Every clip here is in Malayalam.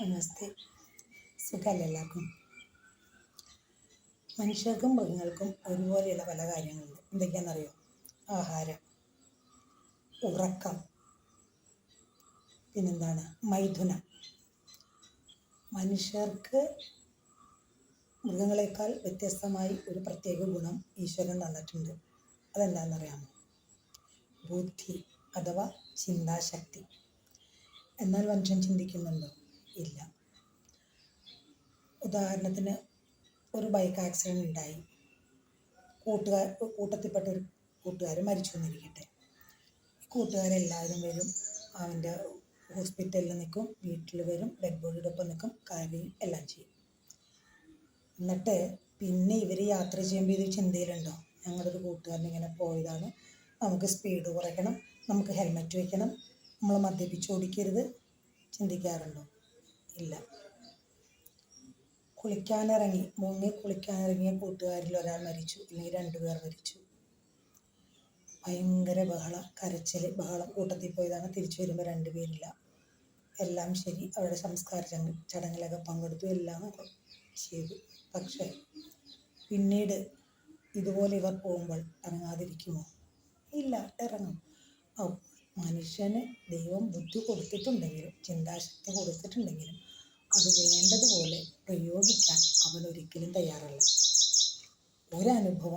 നമസ്തേ സുഖമല്ല എല്ലാവർക്കും മനുഷ്യർക്കും മൃഗങ്ങൾക്കും ഒരുപോലെയുള്ള പല കാര്യങ്ങളുണ്ട്. എന്തൊക്കെയാണെന്നറിയോ? ആഹാരം ഉറക്കം പിന്നെന്താണ്? മൈഥുനം. മനുഷ്യർക്ക് മൃഗങ്ങളെക്കാൾ വ്യത്യസ്തമായി ഒരു പ്രത്യേക ഗുണം ഈശ്വരൻ തന്നിട്ടുണ്ട്. അതെന്താണെന്നറിയാമോ? ബുദ്ധി അഥവാ ചിന്താശക്തി. എന്നാൽ മനുഷ്യൻ ചിന്തിക്കുന്നുണ്ടോ? ഇല്ല. ഉദാഹരണത്തിന് ഒരു ബൈക്ക് ആക്സിഡന്റ് ഉണ്ടായി കൂട്ടുകാർ കൂട്ടത്തിൽപ്പെട്ട ഒരു കൂട്ടുകാരൻ മരിച്ചു എന്നിരിക്കട്ടെ കൂട്ടുകാരെല്ലാവരും വരും. അവന്റെ ഹോസ്പിറ്റലിൽ നിൽക്കും വീട്ടിൽ വരും ഡെഡ് ബോഡിയുടെ ഒപ്പം നിൽക്കും കാര്യങ്ങൾ എല്ലാം ചെയ്യും. എന്നിട്ട് പിന്നെ ഇവർ യാത്ര ചെയ്യുമ്പോൾ ഇത് ചിന്തയിലുണ്ടോ? ഞങ്ങളുടെ ഒരു കൂട്ടുകാരൻ ഇങ്ങനെ പോയതാണ്. നമുക്ക് സ്പീഡ് കുറയ്ക്കണം നമുക്ക് ഹെൽമെറ്റ് വയ്ക്കണം നമ്മൾ മദ്യപിച്ച് ഓടിക്കരുത്. ചിന്തിക്കാറുണ്ടോ? ഇല്ല. കുളിക്കാനിറങ്ങി മുങ്ങി കുളിക്കാനിറങ്ങിയ കൂട്ടുകാരിൽ ഒരാൾ മരിച്ചു അല്ലെങ്കിൽ രണ്ടുപേർ മരിച്ചു. ഭയങ്കര ബഹളം കരച്ചിൽ ബഹളം. കൂട്ടത്തിൽ പോയതാണ് തിരിച്ചു വരുമ്പോൾ രണ്ടുപേരില്ല എല്ലാം ശരി. അവരുടെ സംസ്കാര ചടങ്ങ് ചടങ്ങിലൊക്കെ പങ്കെടുത്തു. എല്ലാം ചെയ്തു. പക്ഷേ പിന്നീട് ഇതുപോലെ ഇവർ പോകുമ്പോൾ ഇറങ്ങാതിരിക്കുമോ? ഇല്ല ഇറങ്ങും. അപ്പോൾ മനുഷ്യന് ദൈവം ബുദ്ധി കൊടുത്തിട്ടുണ്ടെങ്കിലും ചിന്താശക്തി കൊടുത്തിട്ടുണ്ടെങ്കിലും അത് വേണ്ടതുപോലെ പ്രയോഗിക്കാൻ അവൻ ഒരിക്കലും തയ്യാറല്ല. ഒരനുഭവം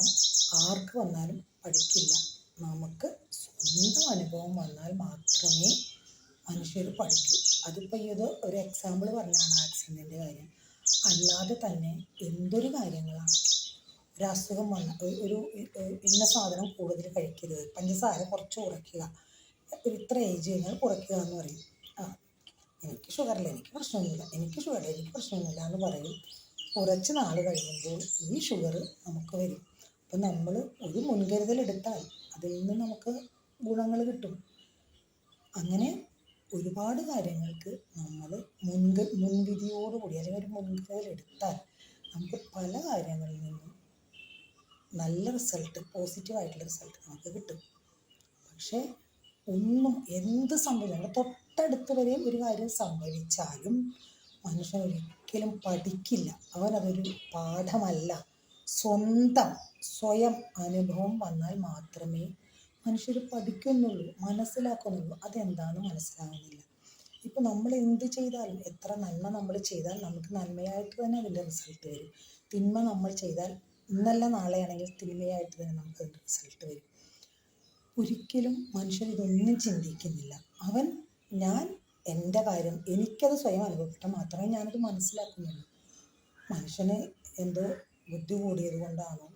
ആർക്ക് വന്നാലും പഠിക്കില്ല. നമുക്ക് സ്വന്തം അനുഭവം വന്നാൽ മാത്രമേ മനുഷ്യർ പഠിക്കൂ. അതിപ്പോൾ ഇത് ഒരു എക്സാമ്പിൾ പറഞ്ഞാണ് ആക്സിഡന്റിന്റെ കാര്യം. അല്ലാതെ തന്നെ എന്തൊരു കാര്യങ്ങളാണ്? ഒരു അസുഖം വന്ന ഒരു- ഒരു ഇന്ന സാധനം കൂടുതൽ കഴിക്കരുത്. പഞ്ചസാര കുറച്ച് കുറയ്ക്കുക. ഒരു ഇത്ര ഏജ് കഴിഞ്ഞാൽ കുറയ്ക്കുക എന്ന് പറയും. ആ എനിക്ക് ഷുഗറില്ല എനിക്ക് പ്രശ്നമൊന്നുമില്ല എനിക്ക് ഷുഗറില്ല എനിക്ക് പ്രശ്നമൊന്നുമില്ല എന്ന് പറയും. കുറച്ച് നാൾ കഴിയുമ്പോൾ ഈ ഷുഗർ നമുക്ക് വരും. അപ്പം നമ്മൾ ഒരു മുൻകരുതൽ എടുത്താൽ അതിൽ നിന്ന് നമുക്ക് ഗുണങ്ങൾ കിട്ടും. അങ്ങനെ ഒരുപാട് കാര്യങ്ങൾക്ക് നമ്മൾ മുൻക മുൻവിധിയോടുകൂടി അല്ലെങ്കിൽ ഒരു മുൻകരുതൽ എടുത്താൽ നമുക്ക് പല കാര്യങ്ങളിൽ നിന്നും നല്ല റിസൾട്ട് പോസിറ്റീവായിട്ടുള്ള റിസൾട്ട് നമുക്ക് കിട്ടും. പക്ഷേ ഒന്നും എന്ത് സംഭവിച്ചാലും തൊട്ടടുത്ത് വരെ ഒരു കാര്യം സംഭവിച്ചാലും മനുഷ്യൻ ഒരിക്കലും പഠിക്കില്ല. അവനതൊരു പാഠമല്ല. സ്വന്തം സ്വയം അനുഭവം വന്നാൽ മാത്രമേ മനുഷ്യർ പഠിക്കുന്നുള്ളൂ മനസ്സിലാക്കുന്നുള്ളൂ. അതെന്താണെന്ന് മനസ്സിലാവുന്നില്ല. ഇപ്പം നമ്മൾ എന്ത് ചെയ്താലും എത്ര നന്മ നമ്മൾ ചെയ്താൽ നമുക്ക് നന്മയായിട്ട് തന്നെ അതിന്റെ റിസൾട്ട് വരും. തിന്മ നമ്മൾ ചെയ്താൽ ഇന്നല്ല നാളെയാണെങ്കിൽ തിന്മയായിട്ട് തന്നെ നമുക്ക് റിസൾട്ട് വരും. ഒരിക്കലും മനുഷ്യൻ ഇതൊന്നും ചിന്തിക്കുന്നില്ല. അവൻ ഞാൻ എന്റെ കാര്യം എനിക്കത് സ്വയം അനുഭവപ്പെട്ടാൽ മാത്രമേ ഞാനത് മനസ്സിലാക്കുന്നുള്ളൂ. മനുഷ്യന് എന്തോ ബുദ്ധി കൂടിയത് കൊണ്ടാണോ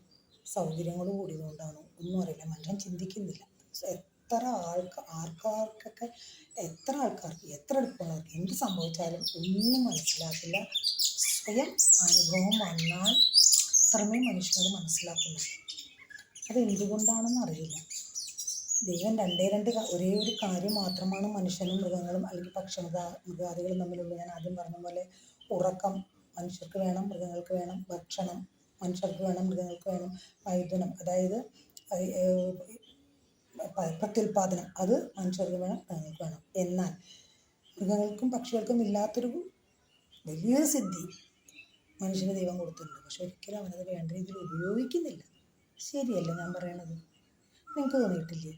സൗകര്യങ്ങൾ കൂടിയത് കൊണ്ടാണോ ഒന്നും അറിയില്ല. മനുഷ്യൻ ചിന്തിക്കുന്നില്ല. എത്ര ആൾക്ക് ആർക്കാർക്കൊക്കെ എത്ര ആൾക്കാർക്ക് എത്ര എടുപ്പുള്ളവർക്ക് എന്ത് സംഭവിച്ചാലും ഒന്നും മനസ്സിലാക്കില്ല. സ്വയം അനുഭവം വന്നാൽ മാത്രമേ മനുഷ്യനത് മനസ്സിലാക്കുന്നുള്ളൂ. അത് എന്തുകൊണ്ടാണെന്ന് അറിയില്ല. ദൈവം രണ്ടേ രണ്ട് ഒരേ ഒരു കാര്യം മാത്രമാണ് മനുഷ്യനും മൃഗങ്ങളും അല്ലെങ്കിൽ പക്ഷമൃഗ മൃഗാദികളും തമ്മിലുള്ളത്. ഞാൻ ആദ്യം പറഞ്ഞ പോലെ ഉറക്കം മനുഷ്യർക്ക് വേണം മൃഗങ്ങൾക്ക് വേണം. ഭക്ഷണം മനുഷ്യർക്ക് വേണം മൃഗങ്ങൾക്ക് വേണം. വൈദ്യുനം അതായത് പ്രത്യുൽപാദനം അത് മനുഷ്യർക്ക് വേണം മൃഗങ്ങൾക്ക് വേണം. എന്നാൽ മൃഗങ്ങൾക്കും പക്ഷികൾക്കും ഇല്ലാത്തൊരു വലിയൊരു സിദ്ധി മനുഷ്യന് ദൈവം കൊടുത്തിട്ടുണ്ട്. പക്ഷെ ഒരിക്കലും അവനത് വേണ്ട രീതിയിൽ ഉപയോഗിക്കുന്നില്ല. ശരിയല്ല ഞാൻ പറയണത്? നിങ്ങൾക്ക് തോന്നിയിട്ടില്ലേ?